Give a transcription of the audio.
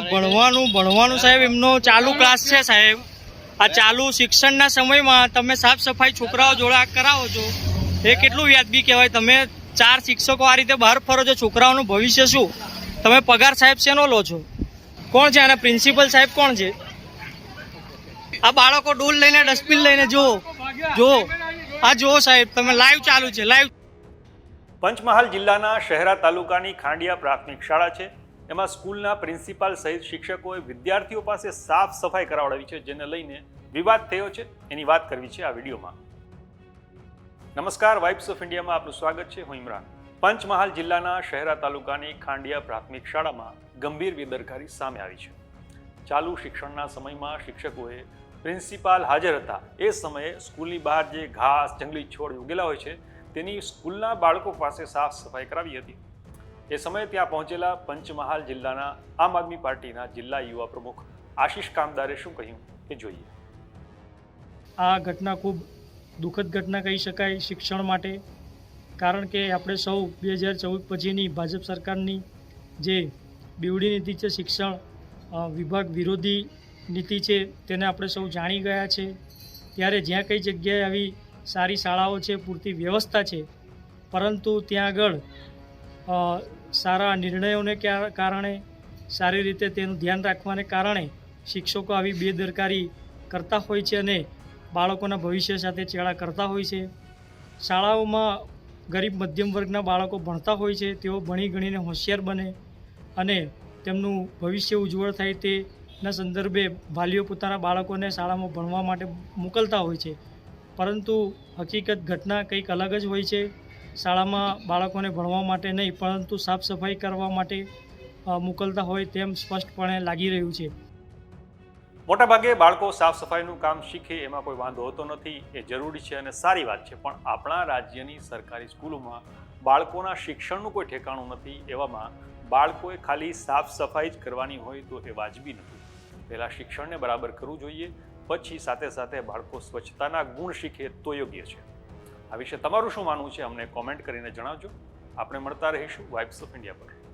ભણવાનું ભણવાનું સાહેબ, એમનો ચાલુ ક્લાસ છે સાહેબ. આ ચાલુ શિક્ષણના સમયમાં તમે સાફ સફાઈ છોકરાઓ જોડે કરાવો છો. એ કેટલું વ્યાજબી કહેવાય? તમે ચાર શિક્ષકો આ રીતે બહાર ફરો છો, છોકરાઓનું ભવિષ્ય શું? તમે પગાર સાહેબ શેનો લો છો? કોણ છે? અને પ્રિન્સિપલ સાહેબ કોણ છે? આ બાળકો ડોલ લઈને, ડસ્ટબિન લઈને જુઓ. જુઓ. આ જુઓ સાહેબ, તમે લાઈવ ચાલુ છે લાઈવ પંચમહાલ જિલ્લાના શહેરા તાલુકાની ખાંડિયા પ્રાથમિક શાળા છે. એમાં સ્કૂલના પ્રિન્સિપાલ સહિત શિક્ષકોએ વિદ્યાર્થીઓ પાસે સાફ સફાઈ કરાવડાવી છે, જેને લઈને વિવાદ થયો છે. એની વાત કરવી છે આ વિડીયોમાં. નમસ્કાર, વાઇબ્સ ઓફ ઇન્ડિયામાં આપનું સ્વાગત છે. હું ઇમરાન. પંચમહાલ જિલ્લાના શહેરા તાલુકાની ખાંડિયા પ્રાથમિક શાળામાં ગંભીર બેદરકારી સામે આવી છે. ચાલુ શિક્ષણના સમયમાં શિક્ષકોએ પ્રિન્સિપાલ હાજર હતા. એ સમયે સ્કૂલની બહાર જે ઘાસ, જંગલી છોડ ઉગેલા હોય છે, તેની સ્કૂલના બાળકો પાસે સાફ સફાઈ કરાવી હતી. એ સમયે ત્યાં પહોંચેલા પંચમહાલ જિલ્લાના આમ આદમી પાર્ટીના જિલ્લા યુવા પ્રમુખ આશીષ કામદારે શું કહ્યું તે જોઈએ. આ ઘટના ખૂબ દુઃખદ ઘટના કહી શકાય શિક્ષણ માટે, કારણ કે આપણે સૌ બે હજાર ચૌદ પછીની ભાજપ સરકારની જે બેવડી નીતિ છે, શિક્ષણ વિભાગ વિરોધી નીતિ છે, તેને આપણે સૌ જાણી ગયા છે. ત્યારે જ્યાં કઈ જગ્યાએ આવી સારી શાળાઓ છે, પૂરતી વ્યવસ્થા છે, પરંતુ ત્યાં આગળ સારા નિર્ણયોને કારણે, સારી રીતે તેનું ધ્યાન રાખવાને કારણે શિક્ષકો આવી બેદરકારી કરતા હોય છે અને બાળકોના ભવિષ્ય સાથે ચેડા કરતા હોય છે. શાળાઓમાં ગરીબ મધ્યમ વર્ગના બાળકો ભણતા હોય છે, તેઓ ભણી ગણીને હોશિયાર બને અને તેમનું ભવિષ્ય ઉજ્જવળ થાય તેના સંદર્ભે વાલીઓ પોતાના બાળકોને શાળામાં ભણવા માટે મોકલતા હોય છે. પરંતુ હકીકત ઘટના કંઈક અલગ જ હોય છે. શાળામાં બાળકોને ભણવા માટે નહીં, પરંતુ સાફ સફાઈ કરવા માટે મોકલતા હોય તેમ સ્પષ્ટપણે લાગી રહ્યું છે. મોટાભાગે બાળકો સાફ સફાઈનું કામ શીખે, એમાં કોઈ વાંધો હોતો નથી, એ જરૂરી છે અને સારી વાત છે. પણ આપણા રાજ્યની સરકારી સ્કૂલોમાં બાળકોના શિક્ષણનું કોઈ ઠેકાણું નથી, એવામાં બાળકોએ ખાલી સાફ સફાઈ જ કરવાની હોય તો એ વાજબી નથી. પહેલાં શિક્ષણને બરાબર કરવું જોઈએ, પછી સાથે સાથે બાળકો સ્વચ્છતાના ગુણ શીખે તો યોગ્ય છે. આ વિશે તમારું શું માનવું છે અમને કોમેન્ટ કરીને જણાવજો. આપણે મળતા રહીશું વાઇબ્સ ઓફ ઇન્ડિયા પર.